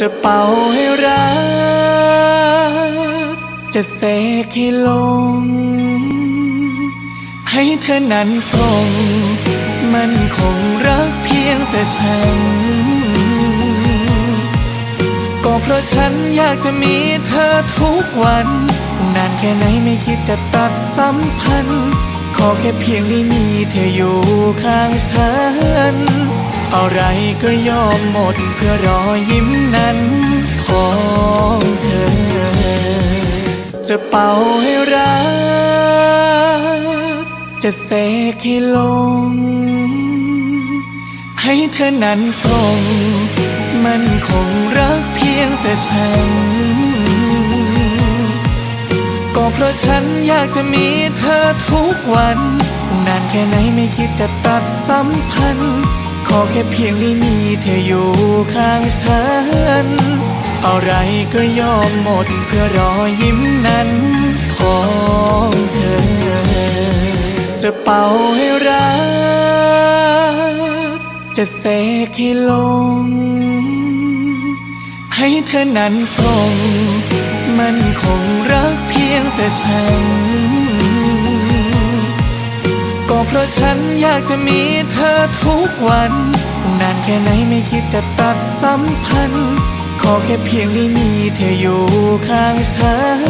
จะเป่าให้รัก จะเสกให้ลง ให้เธอนั้นคง มันคงรักเพียงแต่ฉัน ก็เพราะฉันอยากจะมีเธอทุกวัน นานแค่ไหนไม่คิดจะตัดสัมพันธ์ ขอแค่เพียงได้มีเธออยู่ข้างฉัน อะไรก็ยอมหมดเพื่อรอยยิ้มนั้นของเธอ จะเป่าให้รัก จะเสกให้ลง ให้เธอนั้นคงมันคงรักเพียงแต่ฉัน ก็เพราะฉันอยากจะมีเธอทุกวัน นานแค่ไหนไม่คิดจะตัดสัมพันธ์ ขอแค่เพียงได้มีเธออยู่ข้างฉัน อะไรก็ยอมหมดเพื่อรอยยิ้มนั้นของเธอ จะเป่าให้รัก จะเสกให้ลง ให้เธอนั้นคงมันคงรักเพียงแต่ฉัน เพราะฉันอยากจะมีเธอทุกวัน นานแค่ไหนไม่คิดจะตัดสัมพันธ์ ขอแค่เพียงได้มีเธออยู่ข้างฉัน